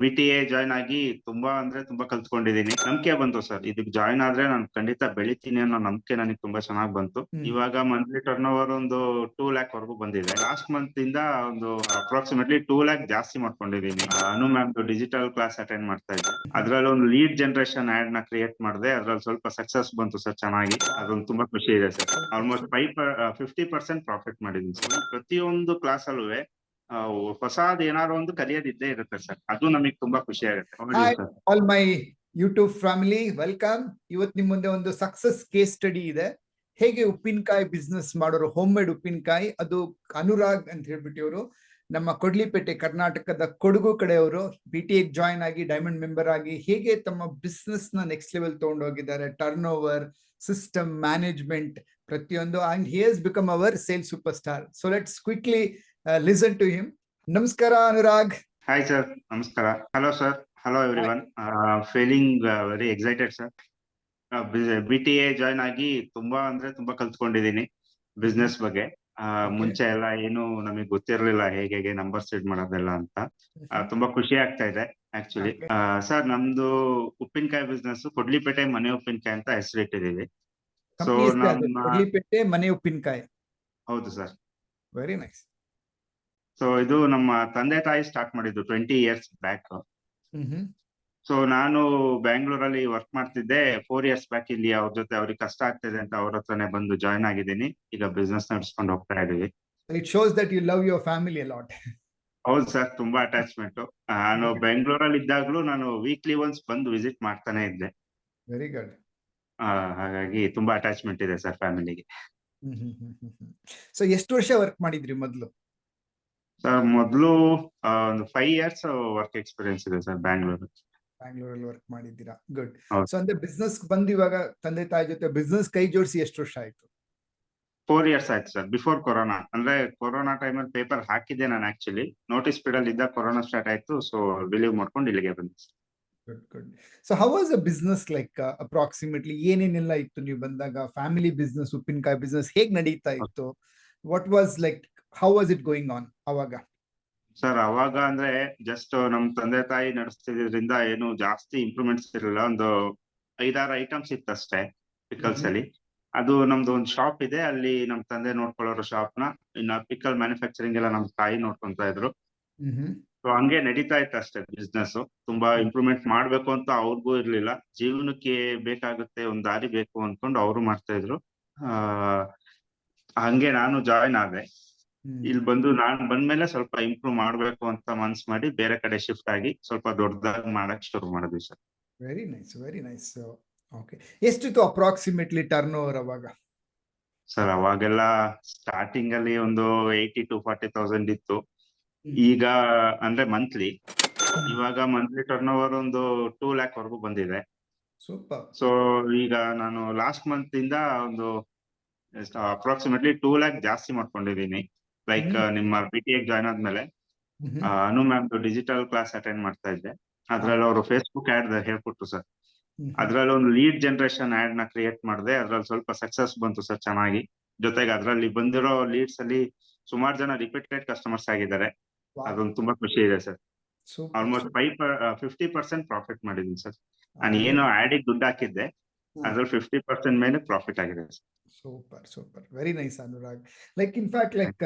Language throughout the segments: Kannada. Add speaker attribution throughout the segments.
Speaker 1: ಬಿ ಟಿ ಎ ಜಾಯ್ನ್ ಆಗಿ ತುಂಬಾ ಅಂದ್ರೆ ತುಂಬಾ ಕಲ್ತ್ಕೊಂಡಿದೀನಿ ನಂಬಿಕೆ ಬಂತು ಸರ್. ಇದಕ್ ಜಾಯ್ನ್ ಆದ್ರೆ ನಾನು ಖಂಡಿತ ಬೆಳಿತೀನಿ ಅನ್ನೋ ನಂಬಿಕೆ ನನಗೆ ತುಂಬಾ ಚೆನ್ನಾಗ್ ಬಂತು. ಇವಾಗ ಮಂತ್ಲಿ ಟರ್ನ್ ಓವರ್ ಒಂದು ಟೂ ಲ್ಯಾಕ್ ವರೆಗೂ ಬಂದಿದೆ. ಲಾಸ್ಟ್ ಮಂತ್ ಇಂದ ಒಂದು ಅಪ್ರಾಕ್ಸಿಮೇಟ್ಲಿ ಟೂ ಲ್ಯಾಕ್ ಜಾಸ್ತಿ ಮಾಡ್ಕೊಂಡಿದೀನಿ Anu ma'am digital class attend ಮಾಡ್ತಾ ಇದ್ದೆ. ಅದ್ರಲ್ಲಿ ಒಂದು ಲೀಡ್ ಜನರೇಷನ್ ಆಡ್ನ ಕ್ರಿಯೇಟ್ ಮಾಡಿದೆ. ಅದ್ರಲ್ಲಿ ಸ್ವಲ್ಪ ಸಕ್ಸಸ್ ಬಂತು ಸರ್ ಚೆನ್ನಾಗಿ. ಅದೊಂದು ತುಂಬಾ ಖುಷಿ ಇದೆ sir. Almost five fifty percent profit ಮಾಡಿದೀನಿ ಸರ್. ಪ್ರತಿಯೊಂದು ಕ್ಲಾಸ್ ಅಲ್ಲೂ ಹೊಸಾದ್ ಏನಾದ್ರು ಒಂದು ಕಲಿಯೋದಿದ್ದೇ ಇರುತ್ತೆ ಸರ್. ಅದು ನಮಗೆ ತುಂಬಾ ಖುಷಿ ಆಗುತ್ತೆ.
Speaker 2: All my YouTube family welcome ಇವತ್ತು ನಿಮ್ ಮುಂದೆ ಒಂದು ಸಕ್ಸಸ್ ಕೇಸ್ ಸ್ಟಡಿ ಇದೆ. ಹೇಗೆ ಉಪ್ಪಿನಕಾಯಿ ಬಿಸ್ನೆಸ್ ಮಾಡೋರು ಹೋಮ್ ಮೇಡ್ ಉಪ್ಪಿನಕಾಯಿ ಅದು ಅನುರಾಗ್ ಅಂತ ಹೇಳ್ಬಿಟ್ಟು ಇವರು ನಮ್ಮ ಕೊಡ್ಲಿಪೇಟೆ ಕರ್ನಾಟಕದ ಕೊಡಗು ಕಡೆಯವರು ಬಿ ಟಿ ಎಗ್ ಜಾಯ್ನ್ ಆಗಿ ಡೈಮಂಡ್ ಮೆಂಬರ್ ಆಗಿ ಹೇಗೆ ತಮ್ಮ ಬಿಸ್ನೆಸ್ನ ನೆಕ್ಸ್ಟ್ ಲೆವೆಲ್ ತಗೊಂಡೋಗಿದ್ದಾರೆ ಟರ್ನ್ ಓವರ್ ಸಿಸ್ಟಮ್ ಮ್ಯಾನೇಜ್ಮೆಂಟ್ ಪ್ರತಿಯೊಂದು. And he has become our sale superstar so let's quickly listen to him ನಮಸ್ಕಾರ ಅನುರಾಗ್
Speaker 1: ಹಾಯ್ ಸರ್ ನಮಸ್ಕಾರ hello sir hello everyone feeling very excited sir B T A join ಆಗಿ ತುಂಬಾ ಅಂದ್ರೆ ತುಂಬಾ ಕಲ್ತ್ಕೊಂಡಿದೀನಿ ಬಿಸ್ನೆಸ್ ಬಗ್ಗೆ. ಮುಂಚೆ ಎಲ್ಲ ಏನು ನಮಗೆ ಗೊತ್ತಿರ್ಲಿಲ್ಲ ಹೇಗೆ ಹೇಗೆ ನಂಬರ್ ಸೆಟ್ ಮಾಡೋದೆಲ್ಲ ಅಂತ. ತುಂಬಾ ಖುಷಿ ಆಗ್ತಾ ಇದೆ ಆಕ್ಚುಲಿ ಸರ್ ನಮ್ದು ಉಪ್ಪಿನಕಾಯಿ ಬಿಸ್ನೆಸ್ ಕೊಡ್ಲಿಪೇಟೆ ಮನೆ ಉಪ್ಪಿನಕಾಯಿ ಅಂತ ಹೆಸರಿಟ್ಟಿದೀವಿ ಸೊ? ನಮ್ಮ
Speaker 2: ಮನೆ ಉಪ್ಪಿನಕಾಯಿ.
Speaker 1: ಹೌದು ಸರ್
Speaker 2: ವೆರಿ ನೈಸ್
Speaker 1: ಸೊ ಇದು ನಮ್ಮ ತಂದೆ ತಾಯಿ ಸ್ಟಾರ್ಟ್ ಮಾಡಿದ್ದು ಟ್ವೆಂಟಿ ಇಯರ್ಸ್ ಬ್ಯಾಕ್ ಸೊ ನಾನು ಬ್ಯಾಂಗ್ಳೂರಲ್ಲಿ ವರ್ಕ್ ಮಾಡ್ತಿದ್ದೆ. ಫೋರ್ ಇಯರ್ಸ್ ಬ್ಯಾಕ್ ಇಲ್ಲಿ ಅವ್ರ ಜೊತೆ ಅವ್ರಿಗೆ ಕಷ್ಟ ಆಗ್ತಿದೆ ಅಂತ ಅವ್ರ ಹತ್ರನೇ ಬಂದು ಜಾಯ್ನ್ ಆಗಿದ್ದೀನಿ. ಈಗ ಬಿಸ್ನೆಸ್ ನಡ್ಸ್ಕೊಂಡು ಹೋಗ್ತಾ ಇದೀವಿ
Speaker 2: it shows that you love your family lot
Speaker 1: ಹೌದು ಸರ್ ತುಂಬಾ ಅಟ್ಯಾಚ್ಮೆಂಟ್ ನಾನು ಬೆಂಗಳೂರಲ್ಲಿ ಇದ್ದಾಗ್ಲೂ ನಾನು ವೀಕ್ಲಿ ಒನ್ಸ್ ಬಂದು ವಿಸಿಟ್ ಮಾಡ್ತಾನೆ ಇದ್ದೆ.
Speaker 2: ವೆರಿ ಗುಡ್
Speaker 1: ಆ, ಹಾಗಾಗಿ ತುಂಬಾ ಅಟ್ಯಾಚ್ಮೆಂಟ್ ಇದೆ ಸರ್ ಫ್ಯಾಮಿಲಿಗೆ
Speaker 2: ಸೊ ಎಷ್ಟು ವರ್ಷ ವರ್ಕ್ ಮಾಡಿದ್ರಿ ಮೊದಲು?
Speaker 1: ಸರ್ ಮೊದಲು ಒಂದು ಫೈವ್ ಇಯರ್ಸ್ ವರ್ಕ್ ಎಕ್ಸ್ಪೀರಿಯನ್ಸ್ ಇದೆ ಸರ್ ಬ್ಯಾಂಗ್ಳೂರ್
Speaker 2: ಬ್ಯಾಂಗ್ಳೂರಲ್ಲಿ ವರ್ಕ್ ಮಾಡಿದ್ದೀರಾ? ಗುಡ್. ಸೊ ಅಂದ್ರೆ ಬಿಸ್ನೆಸ್ ಬಂದು ಇವಾಗ ತಂದೆ ತಾಯಿ ಜೊತೆ ಬಿಸ್ನೆಸ್ ಕೈ ಜೋಡಿಸಿ ಎಷ್ಟು ವರ್ಷ ಆಯ್ತು?
Speaker 1: ಫೋರ್ ಇಯರ್ಸ್ ಆಯ್ತು ಸರ್ ಬಿಫೋರ್ ಕೊರೋನಾ ಅಂದ್ರೆ ಕೊರೋನಾ ಟೈಮಲ್ಲಿ ಪೇಪರ್ ಹಾಕಿದ್ದೆ ನಾನು ಆಕ್ಚುಲಿ ನೋಟಿಸ್ ಪೀರಿಯಡ್ ಇದ್ದ ಕೊರೋನಾ ಸ್ಟಾರ್ಟ್ ಆಯ್ತು ಸೊ ಬಿಲೀವ್ ಮಾಡ್ಕೊಂಡು ಇಲ್ಲಿಗೆ ಬಂದೆ.
Speaker 2: Good good so how was uh business like approximately ಏನೇನೆಲ್ಲ ಇತ್ತು? ನೀವು ಬಂದಾಗ ಫ್ಯಾಮಿಲಿ ಬಿಸ್ನೆಸ್ ಉಪ್ಪಿನಕಾಯಿ ಬಿಸ್ನೆಸ್ ಹೇಗ್ ನಡೀತಾ ಇತ್ತು? What was like how was it going on ಅವಾಗ?
Speaker 1: ಸರ್ ಅವಾಗ ಅಂದ್ರೆ ಜಸ್ಟ್ ನಮ್ ತಂದೆ ತಾಯಿ ನಡೆಸ್ತಿದ್ರಿಂದ ಏನು ಜಾಸ್ತಿ ಇಂಪ್ರೂವ್ಮೆಂಟ್ಸ್ ಇರಲಿಲ್ಲ. ಒಂದು ಐದಾರು ಐಟಮ್ಸ್ ಇತ್ತು ಅಷ್ಟೇ ಪಿಕಲ್ಸ್. ಅಲ್ಲಿ. ಅದು ನಮ್ದು ಒಂದು ಶಾಪ್ ಇದೆ. ಅಲ್ಲಿ ನಮ್ ತಂದೆ ನೋಡ್ಕೊಳ್ಳೋರು ಶಾಪ್ನ. ಇನ್ನ ಪಿಕಲ್ ಮ್ಯಾನುಫ್ಯಾಕ್ಚರಿಂಗ್ ಎಲ್ಲ ನಮ್ ತಾಯಿ ನೋಡ್ಕೊಂತ ಇದ್ರು. ಸೊ ಹಂಗೆ ನಡೀತಾ ಇತ್ತು ಅಷ್ಟೇ ಬಿಸ್ನೆಸ್ ತುಂಬಾ ಇಂಪ್ರೂವ್ಮೆಂಟ್ ಮಾಡ್ಬೇಕು ಅಂತ ಅವ್ರಿಗೂ ಇರ್ಲಿಲ್ಲ. ಜೀವನಕ್ಕೆ ಬೇಕಾಗುತ್ತೆ ಒಂದ್ ದಾರಿ ಬೇಕು ಅನ್ಕೊಂಡು ಅವರು ಮಾಡ್ತಾ ಇದ್ರು. ಹಂಗೆ ನಾನು ಜಾಯಿನ್ ಆದೆ. ಇಲ್ಲಿ ಬಂದು ನಾನ್ ಬಂದ್ಮೇಲೆ ಸ್ವಲ್ಪ ಇಂಪ್ರೂವ್ ಮಾಡ್ಬೇಕು ಅಂತ ಮನ್ಸ್ ಮಾಡಿ ಬೇರೆ ಕಡೆ ಶಿಫ್ಟ್ ಆಗಿ ಸ್ವಲ್ಪ ದೊಡ್ಡದಾಗಿ ಮಾಡಕ್ ಶುರು ಮಾಡಿದ್ವಿ sir.
Speaker 2: Very nice very nice okay ಎಷ್ಟಿತ್ತು ಅಪ್ರಾಕ್ಸಿಮೇಟ್ಲಿ ಟರ್ನ್ ಓವರ್ ಅವಾಗ?
Speaker 1: ಸರ್ ಅವಾಗೆಲ್ಲ ಸ್ಟಾರ್ಟಿಂಗ್ ಅಲ್ಲಿ ಒಂದು ಏಯ್ಟಿ ಟು ಫಾರ್ಟಿ ತೌಸಂಡ್ ಇತ್ತು. ಈಗ ಅಂದ್ರೆ ಮಂತ್ಲಿ ಇವಾಗ ಮಂತ್ಲಿ ಟರ್ನ್ ಓವರ್ ಒಂದು ಟೂ ಲ್ಯಾಕ್ ವರೆಗೂ ಬಂದಿದೆ.
Speaker 2: ಸೂಪರ್
Speaker 1: ಸೊ ಈಗ ನಾನು ಲಾಸ್ಟ್ ಮಂತ್ ಇಂದ ಒಂದು ಅಪ್ರಾಕ್ಸಿಮೇಟ್ಲಿ ಟೂ ಲ್ಯಾಕ್ ಜಾಸ್ತಿ ಮಾಡ್ಕೊಂಡಿದೀನಿ ಲೈಕ್ ನಿಮ್ಮ ಬಿ ಟಿ ಜಾಯ್ನ್ ಆದ್ಮೇಲೆ Anu ma'am digital class attend ಮಾಡ್ತಾ ಇದ್ದೆ. ಅದ್ರಲ್ಲಿ ಅವರು ಫೇಸ್ಬುಕ್ ಆಡ್ ಹೇಳ್ಕೊಟ್ರು ಸರ್ ಅದ್ರಲ್ಲಿ ಒಂದು ಲೀಡ್ ಜನರೇಷನ್ ಆಡ್ನ ಕ್ರಿಯೇಟ್ ಮಾಡಿದೆ ಅದ್ರಲ್ಲಿ ಸ್ವಲ್ಪ ಸಕ್ಸಸ್ ಬಂತು ಸರ್ ಚೆನ್ನಾಗಿ. ಜೊತೆಗೆ ಅದ್ರಲ್ಲಿ ಬಂದಿರೋ ಲೀಡ್ಸ್ ಅಲ್ಲಿ ಸುಮಾರು ಜನ ರಿಪೀಟೆಡ್ ಕಸ್ಟಮರ್ಸ್ ಆಗಿದ್ದಾರೆ. ಅದೊಂದು ತುಂಬಾ ಖುಷಿ ಇದೆ sir almost five fifty percent profit ಮಾಡಿದೀನಿ ಸರ್ ನಾನು ಏನು ಆಡಿಗೆ ದುಡ್ಡು ಹಾಕಿದ್ದೆ ಅದ್ರಲ್ಲಿ ಫಿಫ್ಟಿ ಪರ್ಸೆಂಟ್ ಮೇಲೆ ಪ್ರಾಫಿಟ್ ಆಗಿದೆ
Speaker 2: super super. Very nice Anurag. Like in fact like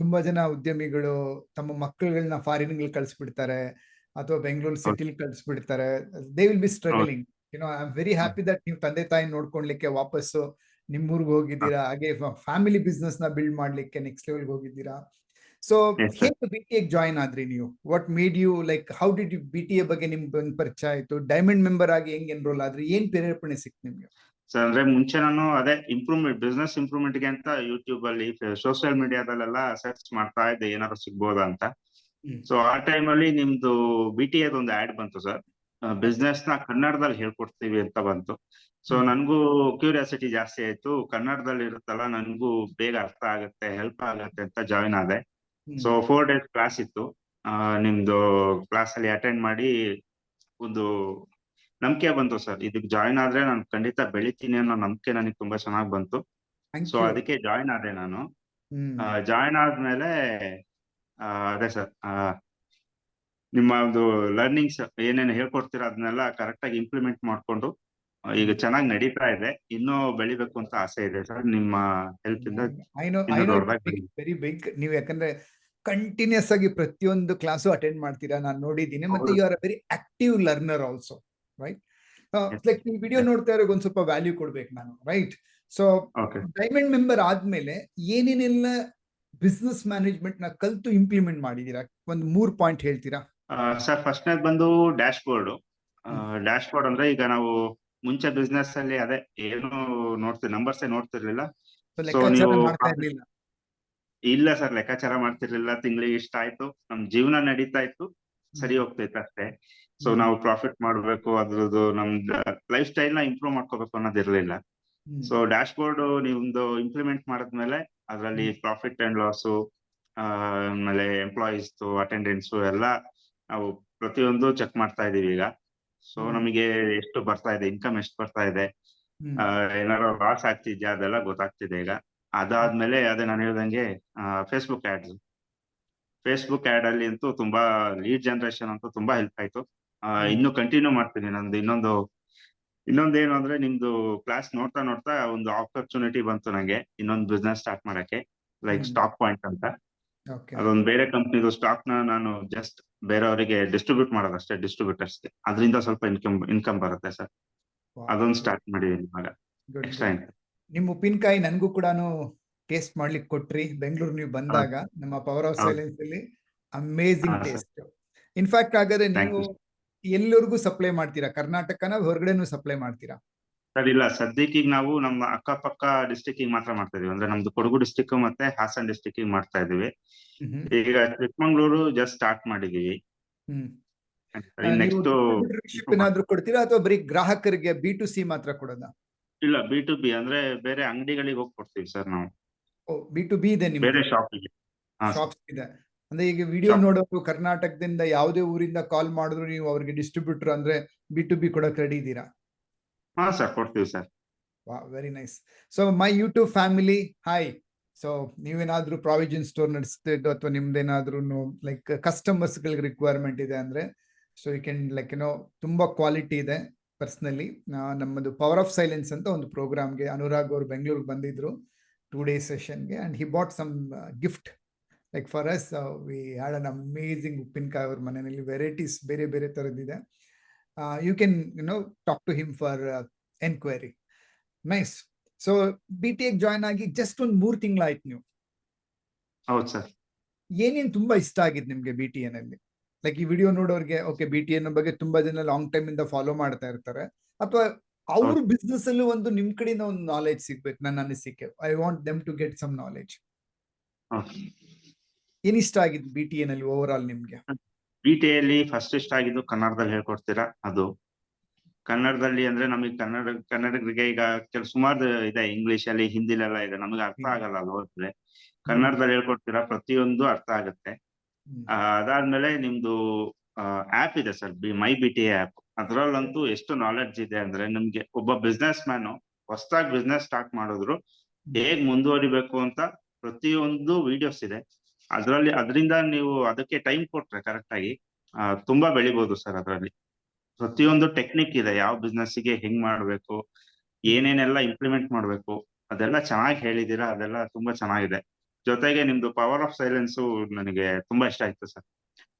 Speaker 2: ತುಂಬಾ ಜನ ಉದ್ಯಮಿಗಳು ತಮ್ಮ ಮಕ್ಕಳುಗಳನ್ನ ಫಾರಿನ್ ಕಳಿಸ್ಬಿಡ್ತಾರೆ ಅಥವಾ ಬೆಂಗಳೂರು ಸಿಟಿಲಿ ಕಳಿಸ್ಬಿಡ್ತಾರೆ. They will be struggling you know I am very happy that ನೀವು ತಂದೆ ತಾಯಿ ನೋಡ್ಕೊಳ್ಲಿಕ್ಕೆ ವಾಪಸ್ಸು ನಿಮ್ಮೂರ್ಗೆ ಹೋಗಿದ್ದೀರಾ ಹಾಗೆ ಫ್ಯಾಮಿಲಿ ಬಿಸ್ನೆಸ್ನ ಬಿಲ್ಡ್ ಮಾಡ್ಲಿಕ್ಕೆ ನೆಕ್ಸ್ಟ್ ಲೆವೆಲ್ಗೆ ಹೋಗಿದ್ದೀರಾ. ಸೊ. ಹೇಗೆ ಬಿ ಟಿ ಜಾಯ್ನ್ ಆದ್ರಿ ನೀವು. What made you like how did you B T A ಬಗ್ಗೆ ನಿಮ್ಗೆ ಒಂದು ಪರಿಚಯ ಆಯ್ತು? ಡೈಮಂಡ್ ಮೆಂಬರ್ ಆಗಿ ಹೆಂಗ್ ಎನ್ರೋಲ್ ಆದ್ರಿ? ಏನ್ ಪ್ರೇರೇಪಣೆ ಸಿಕ್ತು ನಿಮ್ಗೆ?
Speaker 1: ಸರ್ ಅಂದ್ರೆ ಮುಂಚೆ ನಾನು ಅದೇ ಇಂಪ್ರೂವ್ಮೆಂಟ್ ಬಿಸ್ನೆಸ್ ಇಂಪ್ರೂವ್ಮೆಂಟ್ಗೆ ಅಂತ ಯೂಟ್ಯೂಬ್ ಅಲ್ಲಿ ಸೋಷಿಯಲ್ ಮೀಡಿಯಾದಲ್ಲೆಲ್ಲ ಸರ್ಚ್ ಮಾಡ್ತಾ ಇದ್ದೆ ಏನಾರು ಸಿಗ್ಬೋದಾ ಅಂತ. ಸೊ ಆ ಟೈಮ್ ಅಲ್ಲಿ ನಿಮ್ದು ಬಿ ಟಿ ಒಂದು ಆಡ್ ಬಂತು ಸರ್. ಬಿಸ್ನೆಸ್ನ ಕನ್ನಡದಲ್ಲಿ ಹೇಳ್ಕೊಡ್ತೀವಿ ಅಂತ ಬಂತು. ಸೊ
Speaker 2: ನನಗೂ
Speaker 1: ನನ್ಗೂ ಕ್ಯೂರಿಯಾಸಿಟಿ ಜಾಸ್ತಿ ಆಯ್ತು. ಕನ್ನಡದಲ್ಲಿ ಇರುತ್ತಲ್ಲ ನನ್ಗೂ ಬೇಗ ಅರ್ಥ ಆಗುತ್ತೆ ಹೆಲ್ಪ್ ಆಗುತ್ತೆ ಅಂತ ಜಾಯಿನ್ ಆದೆ. ಸೊ ಫೋರ್ ಡೇಸ್ ಕ್ಲಾಸ್ ಇತ್ತು. ನಿಮ್ದು ಕ್ಲಾಸ್ ಅಲ್ಲಿ ಅಟೆಂಡ್ ಮಾಡಿ ಒಂದು ನಂಬಿಕೆ ಬಂತು ಸರ್. ಇದಕ್ಕೆ ಜಾಯಿನ್ ಆದ್ರೆ ನಾನು ಖಂಡಿತ ಬೆಳಿತೀನಿ ಅನ್ನೋ ನಂಬಿಕೆ ನನಗೆ ತುಂಬಾ ಚೆನ್ನಾಗಿ ಬಂತು. ಸೊ ಅದಕ್ಕೆ ಜಾಯಿನ್ ಆದೆ ನಾನು. ಜಾಯಿನ್ ಆದ್ಮೇಲೆ ಅದೇ ಸರ್. ನಿಮ್ಮ ಒಂದು ಲರ್ನಿಂಗ್ಸ್ ಏನೇನು ಹೇಳ್ಕೊಡ್ತೀರ ಅದನ್ನೆಲ್ಲ ಕರೆಕ್ಟ್ ಆಗಿ ಇಂಪ್ಲಿಮೆಂಟ್ ಮಾಡ್ಕೊಂಡು ಈಗ ಚೆನ್ನಾಗಿ ನಡೀತಾ ಇದೆ. ಇನ್ನೂ ಬೆಳಿಬೇಕು ಅಂತ ಆಸೆ ಇದೆ ಸರ್. ನಿಮ್ಮ ಹೆಲ್ಪ್ ಇಂದ
Speaker 2: ಐ ನೋ ಐ
Speaker 1: ಇನ್ನೂ
Speaker 2: ನೋ
Speaker 1: ದೊಡ್ಡದಾಗಿ
Speaker 2: ವೆರಿ ಬಿಗ್ ನೀವು ಯಾಕಂದ್ರೆ ಕಂಟಿನ್ಯೂಸ್ ಆಗಿ ಪ್ರತಿಯೊಂದು ಕ್ಲಾಸು ಅಟೆಂಡ್ ಮಾಡ್ತೀರಾ? ನಾನು ನೋಡಿದ್ದೀನಿ. ಮತ್ತೆ. You are a very active learner also right. Like ಈ ವಿಡಿಯೋ ನೋಡ್ತಾ ಇರೋ ಒಂದ್ ಸ್ವಲ್ಪ ವ್ಯಾಲ್ಯೂ ಕೊಡ್ಬೇಕು ನಾನು ರೈಟ್ ಸೊ ಡೈಮಂಡ್ ಮೆಂಬರ್ ಆದ್ಮೇಲೆ ಏನೇನೆಲ್ಲ ಬಿಸ್ನೆಸ್ ಮ್ಯಾನೇಜ್ಮೆಂಟ್ನ ಕಲ್ತು ಇಂಪ್ಲಿಮೆಂಟ್ ಮಾಡಿದೀರಾ? ಒಂದು ಮೂರ್ ಪಾಯಿಂಟ್ ಹೇಳ್ತೀರಾ?
Speaker 1: ಸರ್ ಫಸ್ಟ್ ನಾಗ್ ಬಂದು ಡ್ಯಾಶ್ ಬೋರ್ಡ್ ಡ್ಯಾಶ್ ಬೋರ್ಡ್ ಅಂದ್ರೆ ಈಗ ನಾವು ಮುಂಚೆ ಬಿಸ್ನೆಸ್ ಅಲ್ಲಿ ಅದೇ ಏನು ನೋಡ್ತೀವಿ ನಂಬರ್ಸ್ ನೋಡ್ತಿರ್ಲಿಲ್ಲ
Speaker 2: So, ಲೆಕ್ಕಾಚಾರ
Speaker 1: ನೀವು
Speaker 2: ಮಾಡ್ತಾ ಇರ್ಲಿಲ್ಲ
Speaker 1: ಇಲ್ಲ ಸರ್ ಲೆಕ್ಕಾಚಾರ ಮಾಡ್ತಿರ್ಲಿಲ್ಲ ತಿಂಗಳಿಗೆ ಇಷ್ಟ ಆಯ್ತು ನಮ್ ಜೀವನ ನಡೀತಾ ಇತ್ತು ಸರಿ ಹೋಗ್ತೈತೆ ಅಷ್ಟೇ. ಸೊ ನಾವು ಪ್ರಾಫಿಟ್ ಮಾಡ್ಬೇಕು ಅದ್ರದ್ದು ನಮ್ದು ಲೈಫ್ ಸ್ಟೈಲ್ನ ಇಂಪ್ರೂವ್ ಮಾಡ್ಕೋಬೇಕು ಅನ್ನೋದಿರ್ಲಿಲ್ಲ
Speaker 2: ಇರ್ಲಿಲ್ಲ.
Speaker 1: ಸೊ ಡ್ಯಾಶ್ ಬೋರ್ಡ್ ನಿಮ್ದು ಇಂಪ್ಲಿಮೆಂಟ್ ಮಾಡಿದ್ಮೇಲೆ ಅದರಲ್ಲಿ ಪ್ರಾಫಿಟ್ ಅಂಡ್ ಲಾಸ್ ಆಮೇಲೆ ಎಂಪ್ಲಾಯೀಸ್ ಅಟೆಂಡೆನ್ಸ್ ಎಲ್ಲ ನಾವು ಪ್ರತಿಯೊಂದು ಚೆಕ್ ಮಾಡ್ತಾ ಇದೀವಿ ಈಗ. ಸೊ ನಮಗೆ ಎಷ್ಟು ಬರ್ತಾ ಇದೆ ಇನ್ಕಮ್ ಎಷ್ಟು ಬರ್ತಾ ಇದೆ ಏನಾರು ಲಾಸ್ ಆಗ್ತಿದ್ಯಾ ಅದೆಲ್ಲ ಗೊತ್ತಾಗ್ತಿದೆ ಈಗ. ಅದಾದ್ಮೇಲೆ ಅದೇ ನಾನು ಹೇಳ್ದಂಗೆ ಫೇಸ್ಬುಕ್ ಆಡ್ಸ್ ಫೇಸ್ಬುಕ್ ಆಡ್ ಅಲ್ಲಿ ಅಂತೂ ತುಂಬಾ ಲೀಡ್ ಜನರೇಷನ್ ಅಂತೂ ತುಂಬಾ ಹೆಲ್ಪ್ ಆಯ್ತು. ಇನ್ನು ಕಂಟಿನ್ಯೂ ಮಾಡ್ತೀನಿ ನಂದು ಇನ್ನೊಂದು ಇನ್ನೊಂದೇನು ಅಂದ್ರೆ ನಿಮ್ದು ಕ್ಲಾಸ್ ನೋಡ್ತಾ ನೋಡ್ತಾ ಒಂದು ಆಪರ್ಚುನಿಟಿ ಬಂತು ನಂಗೆ ಇನ್ನೊಂದು ಬಿಸ್ನೆಸ್ ಸ್ಟಾರ್ಟ್ ಮಾಡಕ್ಕೆ ಲೈಕ್ ಸ್ಟಾಕ್ ಪಾಯಿಂಟ್ ಅಂತ. ಅದೊಂದು ಬೇರೆ ಕಂಪ್ನಿದು ಸ್ಟಾಕ್ನ ನಾನು ಜಸ್ಟ್ ಬೇರೆಯವರಿಗೆ ಡಿಸ್ಟ್ರಿಬ್ಯೂಟ್ ಮಾಡೋದಷ್ಟೇ ಡಿಸ್ಟ್ರಿಬ್ಯೂಟರ್ಸ್ ಅದರಿಂದ ಸ್ವಲ್ಪ ಇನ್ಕಮ್ ಇನ್ಕಮ್ ಬರುತ್ತೆ ಸರ್. ಅದೊಂದು ಸ್ಟಾರ್ಟ್ ಮಾಡಿದ್ದೀನಿ ಇವಾಗ. Extra
Speaker 2: good. ನಿಮ್ ಉಪ್ಪಿನಕಾಯಿ ನನ್ಗೂ ಕೂಡ ಟೇಸ್ಟ್ ಮಾಡ್ಲಿಕ್ಕೆ ಕೊಟ್ರಿ. ಬೆಂಗಳೂರು ನೀವು ಬಂದಾಗ ನಮ್ಮ ಪವರ್ ಆಫ್. ಸೈಲೆನ್ಸ್ ಅಲ್ಲಿ
Speaker 1: ಅಮೇಝಿಂಗ್
Speaker 2: ಟೇಸ್ಟ್ ಇನ್ಫ್ಯಾಕ್ಟ್ ಹಾಗಾದ್ರೆ ನೀವು ಎಲ್ಲರಿಗೂ ಸಪ್ಲೈ ಮಾಡ್ತೀರಾ? ಕರ್ನಾಟಕನ ಹೊರಗಡೆನೂ ಸಪ್ಲೈ ಮಾಡ್ತೀರಾ?
Speaker 1: ಸರ್ ಇಲ್ಲ. ಸದ್ಯಕ್ಕೆ ಈಗ ನಾವು ನಮ್ಮ ಅಕ್ಕಪಕ್ಕ ಡಿಸ್ಟಿಕ್ ಮಾತ್ರ ಮಾಡ್ತಾ ಇದೀವಿ. ಅಂದ್ರೆ ನಮ್ದು ಕೊಡಗು ಡಿಸ್ಟಿಕ್ ಮತ್ತೆ ಹಾಸನ್ ಡಿಸ್ಟಿಕ್ ಮಾಡ್ತಾ ಇದೀವಿ. ಈಗ ಚಿಕ್ಕಮಂಗ್ಳೂರು ಜಸ್ಟ್ ಸ್ಟಾರ್ಟ್ ಮಾಡಿದೀವಿ. ನೆಕ್ಸ್ಟ್
Speaker 2: ಏನಾದ್ರೂ ಕೊಡ್ತೀರಾ? ಅಥವಾ ಬರೀ ಗ್ರಾಹಕರಿಗೆ ಬಿ ಟು ಸಿ ಮಾತ್ರ ಕೊಡೋದಾ?
Speaker 1: ಇಲ್ಲ ಬಿ ಟು ಬಿ ಅಂದ್ರೆ ಬೇರೆ ಅಂಗಡಿಗಳಿಗೆ ಹೋಗಿ ಕೊಡ್ತೀವಿ ಸರ್ ನಾವು.
Speaker 2: ಓ ಬಿ ಟು ಬಿ ಇದೆ
Speaker 1: ಬೇರೆ
Speaker 2: ನಿಮ್ಗೆ
Speaker 1: ಶಾಪಿಗೆ. ಹಾ
Speaker 2: ಶಾಪ್ಸ್ ಇದೆ. ಅಂದ್ರೆ ಈಗ ವಿಡಿಯೋ
Speaker 1: Shop.
Speaker 2: ನೋಡೋರು ಕರ್ನಾಟಕದಿಂದ ಯಾವುದೇ ಊರಿಂದ ಕಾಲ್ ಮಾಡಿದ್ರು ನೀವು ಅವ್ರಿಗೆ ಡಿಸ್ಟ್ರಿಬ್ಯೂಟರ್ ಅಂದ್ರೆ ಬಿ ಟು ಬಿ ಕೊಡಕ್ ರೆಡಿ ಇದ್ದೀರಾ?
Speaker 1: ಹಾ ಸರ್ ಕೊಡ್ತೀವಿ sir.
Speaker 2: Wow very nice so my YouTube family hi so ನೀವೇನಾದ್ರೂ ಪ್ರಾವಿಜನ್ ಸ್ಟೋರ್ ನಡೆಸ್ತಿದ್ದು ಅಥವಾ ನಿಮ್ದೇನಾದ್ರೂ ಲೈಕ್ ಕಸ್ಟಮರ್ಸ್ ಗಳಿಗೆ ರಿಕ್ವೈರ್ಮೆಂಟ್ ಇದೆ ಅಂದ್ರೆ ಸೊ ಯು ಕ್ಯಾನ್ ಲೈಕ್ ಏನೋ ತುಂಬಾ ಕ್ವಾಲಿಟಿ ಇದೆ. ಪರ್ಸ್ನಲಿ ನಮ್ಮದು ಪವರ್ ಆಫ್ ಸೈಲೆನ್ಸ್ ಅಂತ ಒಂದು ಪ್ರೋಗ್ರಾಮ್ಗೆ ಅನುರಾಗ್ ಅವರು ಬೆಂಗಳೂರಿಗೆ ಬಂದಿದ್ರು two days ಸೆಷನ್ಗೆ and he bought some gift like for us we had an amazing ಉಪ್ಪಿನಕಾಯಿ ಅವ್ರ ಮನೆಯಲ್ಲಿ ವೆರೈಟೀಸ್ ಬೇರೆ ಬೇರೆ ಥರದ್ದಿದೆ you can you know talk to him for enquiry nice so B T join ಆಗಿ ಜಸ್ಟ್ ಒಂದು ಮೂರು ತಿಂಗಳಾಯ್ತು ನೀವು.
Speaker 1: ಹೌದು ಸರ್.
Speaker 2: ಏನೇನು ತುಂಬಾ ಇಷ್ಟ ಆಗಿದ್ದು ನಿಮಗೆ ಬಿ ಟಿ ಎನ್ ಅಲ್ಲಿ ಲೈಕ್ ಈ ವಿಡಿಯೋ ನೋಡೋರಿಗೆ ಓಕೆ ಬಿ ಟಿ ಎನ್ ಬಗ್ಗೆ ತುಂಬಾ ಜನ ಲಾಂಗ್ ಟೈಮ್ ಇಂದ ಫಾಲೋ ಮಾಡ್ತಾ ಇರ್ತಾರೆ. ಅಥವಾ ಅವ್ರ ಬಿಸ್ನೆಸ್ ಅಲ್ಲೂ ಒಂದು ನಿಮ್ ಕಡೆಯಿಂದ ಒಂದು ನಾಲೆಜ್ ಸಿಗ್ಬೇಕು ನನ್ನ ಅನಿಸಿಕೆ. I want them to get some knowledge ಏನ್ ಇಷ್ಟ ಆಗಿದ್ ಬಿ ಟಿ ಎನ್ ಅಲ್ಲಿ ಓವರ್ ಆಲ್ ನಿಮ್ಗೆ
Speaker 1: ಬಿ ಟಿ ಅಲ್ಲಿ ಫಸ್ಟ್ ಇಷ್ಟ ಆಗಿದ್ದು ಕನ್ನಡದಲ್ಲಿ ಹೇಳ್ಕೊಡ್ತೀರಾ? ಅದು. ಕನ್ನಡದಲ್ಲಿ ಅಂದ್ರೆ ನಮಗೆ ಕನ್ನಡ ಕನ್ನಡಿಗರಿಗೆ ಈಗ ಕೆಲ ಸುಮಾರು ಇದೆ ಇಂಗ್ಲಿಷ್ ಅಲ್ಲಿ ಹಿಂದಿಲೆಲ್ಲ ಇದೆ. ನಮಗೆ ಅರ್ಥ ಆಗಲ್ಲ ಅಲ್ಲ ಹೋದ್ರೆ. ಕನ್ನಡದಲ್ಲಿ ಹೇಳ್ಕೊಡ್ತೀರಾ? ಪ್ರತಿಯೊಂದು ಅರ್ಥ ಆಗುತ್ತೆ. ಅದಾದ್ಮೇಲೆ ನಿಮ್ದು ಆಪ್ ಇದೆ sir B my B T app ಅದ್ರಲ್ಲಂತೂ ಎಷ್ಟು ನಾಲೆಡ್ಜ್ ಇದೆ ಅಂದ್ರೆ ನಿಮ್ಗೆ ಒಬ್ಬ ಬಿಸ್ನೆಸ್ ಮ್ಯಾನ್ ಹೊಸದಾಗಿ ಬಿಸ್ನೆಸ್ ಸ್ಟಾರ್ಟ್ ಮಾಡಿದ್ರು ಹೇಗ್ ಮುಂದುವರಿಬೇಕು ಅಂತ ಪ್ರತಿಯೊಂದು ವಿಡಿಯೋಸ್ ಇದೆ. ಅದ್ರಲ್ಲಿ ಅದರಿಂದ ನೀವು ಅದಕ್ಕೆ ಟೈಮ್ ಕೊಟ್ರೆ ಕರೆಕ್ಟ್ ಆಗಿ ತುಂಬಾ ಬೆಳಿಬಹುದು ಸರ್ ಅದರಲ್ಲಿ. ಪ್ರತಿಯೊಂದು ಟೆಕ್ನಿಕ್ ಇದೆ ಯಾವ business ಗೆ ಹೆಂಗ್ ಮಾಡ್ಬೇಕು ಏನೇನೆಲ್ಲ ಇಂಪ್ಲಿಮೆಂಟ್ ಮಾಡ್ಬೇಕು ಅದೆಲ್ಲ ಚೆನ್ನಾಗಿ ಹೇಳಿದೀರಾ ಅದೆಲ್ಲ ತುಂಬಾ ಚೆನ್ನಾಗಿದೆ. ಜೊತೆಗೆ ನಿಮ್ದು ಪವರ್ ಆಫ್ ಸೈಲೆನ್ಸು ನನಗೆ ತುಂಬಾ ಇಷ್ಟ ಆಯ್ತು ಸರ್.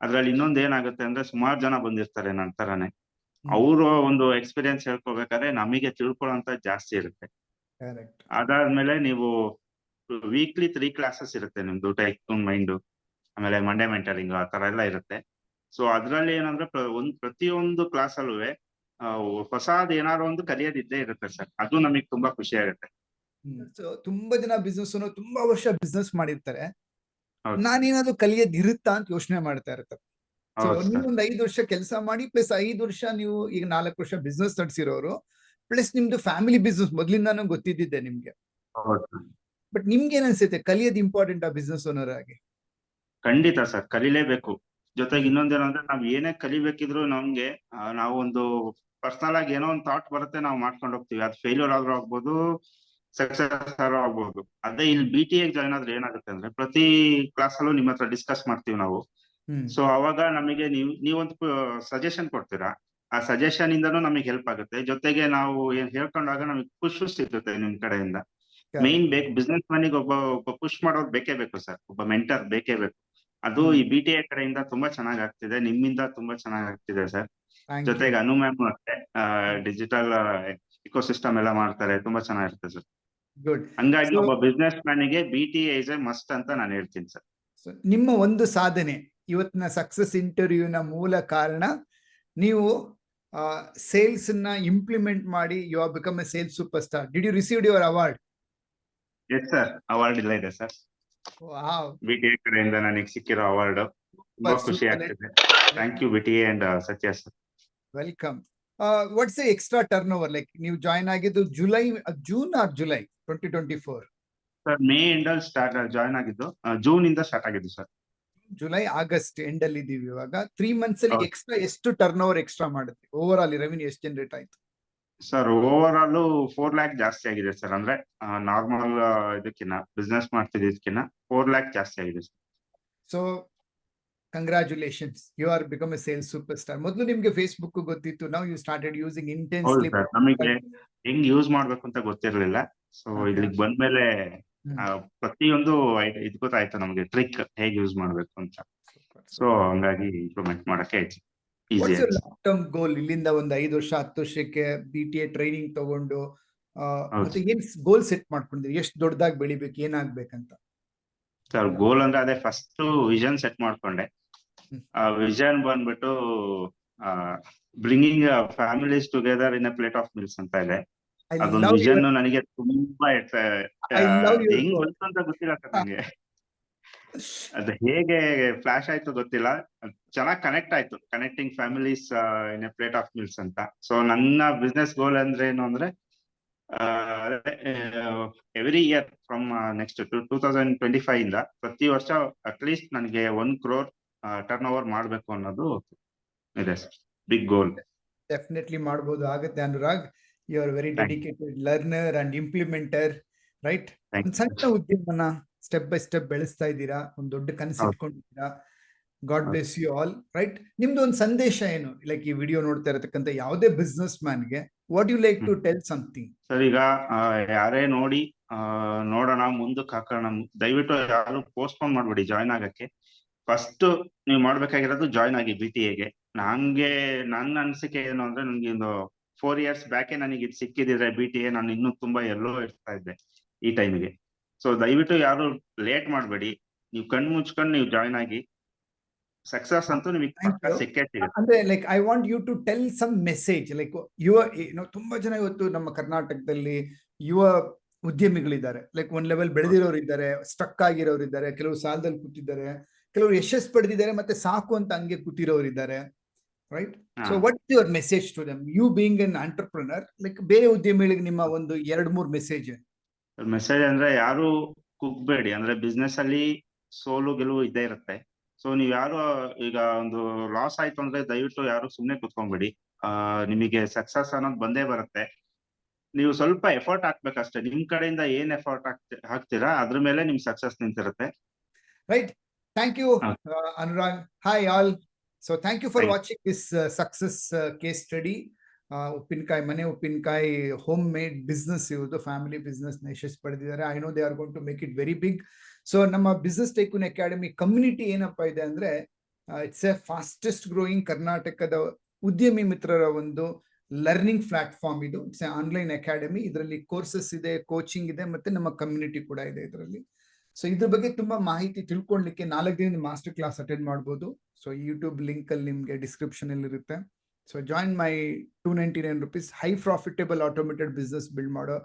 Speaker 1: ಅದ್ರಲ್ಲಿ ಇನ್ನೊಂದ್ ಏನಾಗುತ್ತೆ ಅಂದ್ರೆ ಸುಮಾರು ಜನ ಬಂದಿರ್ತಾರೆ ನನ್ನ ತರಾನೇ. ಅವರು ಒಂದು ಎಕ್ಸ್ಪೀರಿಯನ್ಸ್ ಹೇಳ್ಕೊಬೇಕಾದ್ರೆ ನಮಗೆ ತಿಳ್ಕೊಳ್ಳೋಂತ ಜಾಸ್ತಿ ಇರುತ್ತೆ. ಅದಾದ್ಮೇಲೆ ನೀವು ವೀಕ್ಲಿ ತ್ರೀ ಕ್ಲಾಸಸ್ ಇರುತ್ತೆ ನಿಮ್ದು ಟೈಕ್ ಮೈಂಡ್ ಆಮೇಲೆ ಮಂಡೇ ಮೆಂಟರಿಂಗ್ ಆ ತರ ಎಲ್ಲ ಇರುತ್ತೆ. ಸೊ ಅದ್ರಲ್ಲಿ ಏನಂದ್ರೆ ಒಂದು ಪ್ರತಿಯೊಂದು ಕ್ಲಾಸ್ ಅಲ್ಲೂ ಹೊಸಾದ್ ಏನಾದ್ರು ಒಂದು ಕಲಿಯೋದಿದ್ದೇ ಇರುತ್ತೆ ಸರ್. ಅದು ನಮಗೆ ತುಂಬಾ ಖುಷಿ ಆಗುತ್ತೆ.
Speaker 2: ತುಂಬಾ ಜನ ಬಿಸ್ನೆಸ್ ತುಂಬಾ ವರ್ಷ ಬಿಸ್ನೆಸ್ ಮಾಡಿರ್ತಾರೆ. ನಾನೇನಾದ್ರು ಕಲಿಯೋದ್ ಇರುತ್ತಾ ಅಂತ ಯೋಚನೆ ಮಾಡ್ತಾ ಇರ್ತಾರೆ ಸೊ ಒಂದು ಐದು ವರ್ಷ ಕೆಲಸ ಮಾಡಿ ಪ್ಲಸ್ ಐದು ವರ್ಷ ನೀವು ಈಗ ನಾಲ್ಕು ವರ್ಷ ಬಿಸ್ನೆಸ್ ನಡೆಸಿರೋರು ಪ್ಲಸ್ ನಿಮ್ದು ಫ್ಯಾಮಿಲಿ ಬಿಸ್ನೆಸ್ ಮೊದ್ಲಿಂದಾನು ಗೊತ್ತಿದ್ದಿದೆ ನಿಮ್ಗೆ. ಬಟ್ ನಿಮ್ಗೆ ಏನ್ ಅನ್ಸುತ್ತೆ? ಕಲಿಯೋದು ಇಂಪಾರ್ಟೆಂಟ್ ಆ ಬಿಸ್ನೆಸ್ ಓನರ್ ಆಗಿ?
Speaker 1: ಖಂಡಿತ ಸರ್ ಕಲಿಲೇಬೇಕು. ಜೊತೆಗೆ ಇನ್ನೊಂದೇನಂದ್ರೆ ನಾವ್ ಏನೇ ಕಲಿಬೇಕಿದ್ರು ನಮ್ಗೆ ನಾವೊಂದು ನಾವು ಒಂದು ಪರ್ಸನಲ್ ಆಗಿ ಏನೋ ಒಂದು ಥಾಟ್ ಬರುತ್ತೆ ನಾವು ಮಾಡ್ಕೊಂಡು ಹೋಗ್ತೀವಿ. ಅದು ಫೇಲ್ಯೂರ್ ಆದ್ರೂ ಆಗ್ಬೋದು ಸಕ್ಸಸ್ ಆಗ್ಬಹುದು ಅದೇ ಇಲ್ಲಿ ಬಿ ಟಿ ಜಾಯ್ನ್ ಆದ್ರೆ ಏನಾಗುತ್ತೆ ಅಂದ್ರೆ ಪ್ರತಿ ಕ್ಲಾಸ್ ಅಲ್ಲೂ ನಿಮ್ಮ ಹತ್ರ ಡಿಸ್ಕಸ್ ಮಾಡ್ತೀವಿ ನಾವು. ಸೊ ಅವಾಗ ನಮಗೆ ನೀವು ನೀವೊಂದು ಸಜೆಷನ್ ಕೊಡ್ತೀರಾ? ಆ ಸಜೆಷನ್ ಇಂದನೂ ನಮಗೆ ಹೆಲ್ಪ್ ಆಗುತ್ತೆ. ಜೊತೆಗೆ ನಾವು ಏನ್ ಹೇಳ್ಕೊಂಡಾಗ ನಮಗೆ ಖುಷಿ ಸಿಗುತ್ತೆ ನಿಮ್ ಕಡೆಯಿಂದ. ಮೇನ್ ಬೇಕು ಬಿಸ್ನೆಸ್ ಮನಿಗೆ ಒಬ್ಬ ಒಬ್ಬ ಪುಷ್ ಮಾಡೋರು ಬೇಕೇ ಬೇಕು ಸರ್. ಒಬ್ಬ ಮೆಂಟರ್ ಬೇಕೇ ಬೇಕು. ಅದು ಈ ಬಿ ಟಿ ಎ ಕಡೆಯಿಂದ ತುಂಬಾ ಚೆನ್ನಾಗ್ ಆಗ್ತಿದೆ. ನಿಮ್ಮಿಂದ ತುಂಬಾ ಚೆನ್ನಾಗ್ ಆಗ್ತಿದೆ ಸರ್. ಜೊತೆಗೆ ಅನು ಮ್ಯಾಮ್ ಅಷ್ಟೇ ಡಿಜಿಟಲ್ ಇಕೋಸಿಸ್ಟಮ್ ಎಲ್ಲ ಮಾಡ್ತಾರೆ. ತುಂಬಾ ಚೆನ್ನಾಗಿರುತ್ತೆ ಸರ್.
Speaker 2: ಗುಡ್
Speaker 1: ಹಂಗಾಗಿ ಒಬ್ಬ ಬಿಸ್ನೆಸ್ ಮ್ಯಾನಿಗೆ ಬಿ ಟಿ ಎ ಮಸ್ಟ್ ಅಂತ ನಾನು ಹೇಳ್ತೀನಿ ಸರ್.
Speaker 2: ನಿಮ್ಮ ಒಂದು ಸಾಧನೆ ಇವತ್ತಿನ ಸಕ್ಸಸ್ ಇಂಟರ್ವ್ಯೂನ ಮೂಲ ಕಾರಣ ನೀವು ಸೇಲ್ಸ್ನ ಇಂಪ್ಲಿಮೆಂಟ್ ಮಾಡಿ you are become a sales superstar did you receive your award
Speaker 1: yes sir award ಇಲ್ಲ ಇದೆ ಸರ್ ಬಿ ಟಿ ಕಡೆಯಿಂದ ನನಗೆ ಸಿಕ್ಕಿರೋ ಅವಾರ್ಡ್ ತುಂಬಾ ಖುಷಿ. ಆಗ್ತಿದೆ. Thank you B T A and Satya sir
Speaker 2: welcome what's extra turnover like ನೀವು ಜಾಯಿನ್ ಆಗಿದ್ದು July June or July twenty twenty four
Speaker 1: sir May start join ಆಗಿದ್ದು ಜೂನ್ ಇಂದ ಸ್ಟಾರ್ಟ್ ಆಗಿದ್ದು ಸರ್
Speaker 2: ಜುಲೈ ಆಗಸ್ಟ್ ಎಂಡ್ ಅಲ್ಲಿ ಇದೀವಿ ಇವಾಗ. ತ್ರೀ ಮಂತ್ಸ್ ಅಲ್ಲಿ ಎಕ್ಸ್ಟ್ರಾ ಎಷ್ಟು ಟರ್ನ್ ಓವರ್ ಎಕ್ಸ್ಟ್ರಾ ಮಾಡುತ್ತೆ? ಓವರ್ ಆಲ್ ರೆವಿನ್ಯೂ ಎಷ್ಟು ಜನರೇಟ್ ಆಯ್ತು?
Speaker 1: Sir overall four lakh ಜಾಸ್ತಿ ಆಗಿದೆ ಸರ್ ಅಂದ್ರೆ ನಾರ್ಮಲ್ ಇದಕ್ಕಿನ್ನ ಬಿಸ್ನೆಸ್ ಮಾಡ್ತಿದ್ದಕ್ಕಿನ್ನ ಫೋರ್ ಲ್ಯಾಕ್ ಜಾಸ್ತಿ ಆಗಿದೆ sir
Speaker 2: so congratulations you are become a sales superstar ಮೊದಲು ನಿಮ್ಗೆ ಫೇಸ್ಬುಕ್ ಗೊತ್ತಿತ್ತು. ನಾವು ಯು ಸ್ಟಾರ್ಟೆಡ್ ಯೂಸಿಂಗ್ ಇಂಟೆನ್ಸ್ಲಿ
Speaker 1: ನಮಗೆ ಹೆಂಗ್ ಯೂಸ್ ಮಾಡ್ಬೇಕು ಅಂತ ಗೊತ್ತಿರ್ಲಿಲ್ಲ. ಸೊ
Speaker 2: ಇಲ್ಲಿ
Speaker 1: ಇಲ್ಲಿಗೆ ಬಂದ್ಮೇಲೆ ಪ್ರತಿಯೊಂದು ಇದು ಗೊತ್ತಾಯ್ತು ನಮಗೆ ಟ್ರಿಕ್ ಹೇಗೆ ಯೂಸ್ ಮಾಡ್ಬೇಕು ಅಂತ. ಸೊ ಹಂಗಾಗಿ ಇಂಪ್ರೂವ್ಮೆಂಟ್ ಮಾಡಕ್ಕೆ ಈಸಿ
Speaker 2: ಲಾಂಗ್ ಟರ್ಮ್ ಗೋಲ್ ಇಲ್ಲಿಂದ ಒಂದು ಐದು ವರ್ಷ ಹತ್ತು ವರ್ಷಕ್ಕೆ ಬಿ ಟಿ ಎ ಟ್ರೈನಿಂಗ್ ತಗೊಂಡು ಮತ್ತೆ ಏನ್ ಗೋಲ್ ಸೆಟ್ ಮಾಡ್ಕೊಂಡಿದ್ರಿ ಎಷ್ಟು ದೊಡ್ಡದಾಗಿ ಬೆಳಿಬೇಕು ಏನಾಗ್ಬೇಕಂತ?
Speaker 1: ಸರ್ ಗೋಲ್ ಅಂದ್ರೆ ಅದೇ ಫಸ್ಟ್ ವಿಷನ್ ಸೆಟ್ ಮಾಡ್ಕೊಂಡೆ. ಆ ವಿಷನ್ ಬಂದ್ಬಿಟ್ಟು bringing families together in a plate of meals ಅಂತ ಇದೆ. ಅದೊಂದು ವಿಷನ್ ನನಗೆ ತುಂಬಾ ಹೆಂಗ್. ಅಂತ ಗೊತ್ತಿಲ್ಲ ಸರ್ ಅದು ಹೇಗೆ ಫ್ಲಾಶ್ ಆಯ್ತು ಗೊತ್ತಿಲ್ಲ. ಚೆನ್ನಾಗಿ ಕನೆಕ್ಟ್ ಆಯ್ತು connecting families in a plate of meals ಅಂತ. ಸೊ ನನ್ನ ಬಿಸ್ನೆಸ್ ಗೋಲ್ ಅಂದ್ರೆ ಏನು ಅಂದ್ರೆ every year from next to two thousand twenty five ಇಂದ ಪ್ರತಿ ವರ್ಷ ಅಟ್ಲೀಸ್ಟ್ ನನಗೆ ಒನ್ ಕ್ರೋರ್ ಟರ್ನ್ ಓವರ್ ಮಾಡಬೇಕು ಅನ್ನೋದು ಇದೆ ಸರ್ ಬಿಗ್ ಗೋಲ್
Speaker 2: ಡೆಫಿನೆಟ್ಲಿ ಮಾಡ್ಬೋದು. ಆಗುತ್ತೆ Anurag. You are
Speaker 1: you.
Speaker 2: Dedicated learner and implementer right ಒಂದು ಸಣ್ಣ ಉದ್ಯಮನ ಸ್ಟೆಪ್ ಬೈ ಸ್ಟೆಪ್ ಬೆಳೆಸ್ತಾ ಇದ್ದೀರಾ? ಒಂದ್ ದೊಡ್ಡ ಕನಸು ಇಟ್ಕೊಂಡಿದ್ದೀರಾ God. Bless you all right ನಿಮ್ದು ಒಂದು ಸಂದೇಶ ಏನು? ಲೈಕ್ ಈ ವಿಡಿಯೋ ನೋಡ್ತಾ ಇರತಕ್ಕಂತ ಯಾವುದೇ ಬಿಸ್ನೆಸ್ ಮ್ಯಾನ್ಗೆ what you like to tell something
Speaker 1: sir ಈಗ ಯಾರೇ ನೋಡಿ ನೋಡೋಣ ಮುಂದಕ್ಕೆ ಹಾಕೋಣ ದಯವಿಟ್ಟು ಯಾರು ಪೋಸ್ಟ್ಪೋನ್ ಮಾಡ್ಬೇಡಿ ಜಾಯ್ನ್ ಆಗಕ್ಕೆ. ಫಸ್ಟ್ ನೀವು ಮಾಡ್ಬೇಕಾಗಿರೋದು ಜಾಯ್ನ್ ಆಗಿ ಬಿ ಟಿ ಎಗೆ ನಂಗೆ ನನ್ನ ಅನಿಸಿಕೆ ಏನು ಅಂದ್ರೆ ನನ್ಗೆ ಒಂದು ಫೋರ್ ಇಯರ್ಸ್ ಬ್ಯಾಕೆ ನನಗೆ ಇದು ಸಿಕ್ಕಿದ್ರೆ ಬಿ ಟಿ ಎ ನಾನು ಇನ್ನೂ ತುಂಬಾ ಎಲ್ಲೋ ಇರ್ತಾ ಇದ್ದೆ ಈ ಟೈಮಿಗೆ ಸೊ ದಯವಿಟ್ಟು ಯಾರು ಲೇಟ್ ಮಾಡಬೇಡಿ. ನೀವು ಕಣ್ಣು ಮುಚ್ಕೊಂಡು ನೀವು ಜಾಯ್ನ್ ಆಗಿ. ಸಕ್ಸಸ್ ಅಂತೂ ನಿಮಗೆ. ಸಿಕ್ಕೇ
Speaker 2: ಅಂದ್ರೆ like I want you to tell some message like ಯುವ ತುಂಬಾ ಜನ ಇವತ್ತು ನಮ್ಮ ಕರ್ನಾಟಕದಲ್ಲಿ ಯುವ ಉದ್ಯಮಿಗಳಿದ್ದಾರೆ. ಲೈಕ್ ಒಂದ್ ಲೆವೆಲ್ ಬೆಳೆದಿರೋರು ಇದ್ದಾರೆ ಸ್ಟಕ್ ಆಗಿರೋರು ಇದ್ದಾರೆ ಕೆಲವು ಸಾಲದಲ್ಲಿ ಕೂತಿದ್ದಾರೆ ಕೆಲವರು ಯಶಸ್ ಪಡೆದಿದ್ದಾರೆ ಮತ್ತೆ ಸಾಕು ಅಂತ ಹಂಗೆ ಕೂತಿರೋರು ಇದ್ದಾರೆ. Right so what your message to them you being an entrepreneur like ಬೇರೆ ಉದ್ಯಮಿಗಳಿಗೆ ನಿಮ್ಮ ಒಂದು ಎರಡ್ ಮೂರ್ ಮೆಸೇಜ್
Speaker 1: ಮೆಸೇಜ್ ಅಂದ್ರೆ ಯಾರು ಕುಗ್ಬೇಡಿ. ಅಂದ್ರೆ ಬಿಸ್ನೆಸ್ ಅಲ್ಲಿ ಸೋಲು ಗೆಲುವು ಇದ್ದೇ ಇರುತ್ತೆ. ಸೊ ನೀವ್ ಯಾರು ಈಗ ಒಂದು ಲಾಸ್ ಆಯ್ತು ಅಂದ್ರೆ ದಯವಿಟ್ಟು ಯಾರು ಸುಮ್ನೆ ಕುತ್ಕೊಂಡ್ಬೇಡಿ. ಆ ನಿಮಗೆ ಸಕ್ಸಸ್ ಅನ್ನೋದು ಬಂದೇ ಬರುತ್ತೆ. ನೀವು ಸ್ವಲ್ಪ ಎಫರ್ಟ್ ಹಾಕ್ಬೇಕಷ್ಟೇ. ನಿಮ್ ಕಡೆಯಿಂದ ಏನ್ ಎಫರ್ಟ್ ಹಾಕ್ತೀರಾ? ಅದ್ರ ಮೇಲೆ ನಿಮ್ success ನಿಂತಿರುತ್ತೆ.
Speaker 2: Right thank you Anurag. Hi all so thank you for watching this success case study ಉಪ್ಪಿನಕಾಯಿ ಮನೆ ಉಪ್ಪಿನಕಾಯಿ ಹೋಮ್ ಮೇಡ್ ಬಿಸ್ನೆಸ್ ಇವ್ರದ್ದು ಫ್ಯಾಮಿಲಿ ಬಿಸ್ನೆಸ್ನ ಯಶಸ್ಸು ಪಡೆದಿದ್ದಾರೆ I know they are gone to make it very big so ನಮ್ಮ ಬಿಸ್ನೆಸ್ ಟೈಕೂನ್ ಅಕಾಡೆಮಿ ಕಮ್ಯುನಿಟಿ ಏನಪ್ಪಾ ಇದೆ ಅಂದ್ರೆ ಇಟ್ಸ್ ಎ ಫಾಸ್ಟೆಸ್ಟ್ ಗ್ರೋಯಿಂಗ್ ಕರ್ನಾಟಕದ ಉದ್ಯಮಿ ಮಿತ್ರರ ಒಂದು ಲರ್ನಿಂಗ್ ಪ್ಲಾಟ್ಫಾರ್ಮ್ ಇದು. ಇಟ್ಸ್ ಎ ಆನ್ಲೈನ್ ಅಕಾಡೆಮಿ ಇದರಲ್ಲಿ ಕೋರ್ಸಸ್ ಇದೆ ಕೋಚಿಂಗ್ ಇದೆ ಮತ್ತೆ ನಮ್ಮ ಕಮ್ಯುನಿಟಿ ಕೂಡ ಇದೆ ಇದರಲ್ಲಿ. ಸೊ ಇದ್ರ ಬಗ್ಗೆ ತುಂಬಾ ಮಾಹಿತಿ ತಿಳ್ಕೊಳ್ಳಿಕ್ಕೆ ನಾಲ್ಕು ದಿನದ ಮಾಸ್ಟರ್ ಕ್ಲಾಸ್ ಅಟೆಂಡ್ ಮಾಡ್ಬೋದು. ಸೊ ಯೂಟ್ಯೂಬ್ ಲಿಂಕ್ ಅಲ್ಲಿ ನಿಮ್ಗೆ ಡಿಸ್ಕ್ರಿಪ್ಷನ್ ಅಲ್ಲಿ ಇರುತ್ತೆ. So join my two ninety nine rupees high profitable automated business build ಮಾಡೋ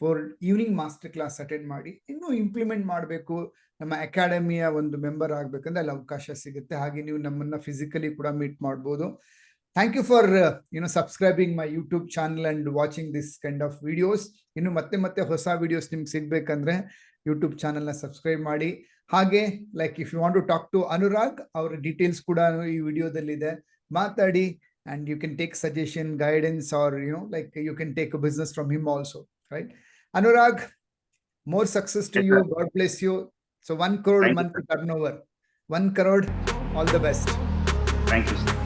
Speaker 2: four evening master class attend ಮಾಡಿ. ಇನ್ನೂ ಇಂಪ್ಲಿಮೆಂಟ್ ಮಾಡಬೇಕು. ನಮ್ಮ ಅಕಾಡೆಮಿಯ ಒಂದು ಮೆಂಬರ್ ಆಗ್ಬೇಕಂದ್ರೆ ಅಲ್ಲಿ ಅವಕಾಶ ಸಿಗುತ್ತೆ. ಹಾಗೆ ನೀವು ನಮ್ಮನ್ನ ಫಿಸಿಕಲಿ ಕೂಡ ಮೀಟ್ ಮಾಡ್ಬೋದು. Thank you for you know subscribing my YouTube channel and watching this kind of videos ಇನ್ನು ಮತ್ತೆ ಮತ್ತೆ ಹೊಸ ವಿಡಿಯೋಸ್ ನಿಮ್ಗೆ ಸಿಗ್ಬೇಕಂದ್ರೆ ಯೂಟ್ಯೂಬ್ ಚಾನಲ್ನ ಸಬ್ಸ್ಕ್ರೈಬ್ ಮಾಡಿ. ಹಾಗೆ like if you want to talk to Anurag ಅವರ ಡೀಟೇಲ್ಸ್ ಕೂಡ ಈ ವಿಡಿಯೋದಲ್ಲಿದೆ ಮಾತಾಡಿ and you can take suggestion guidance or you know like you can take a business from him also right Anurag more success to you. God bless you so one crore month turnover one crore all the best
Speaker 1: thank you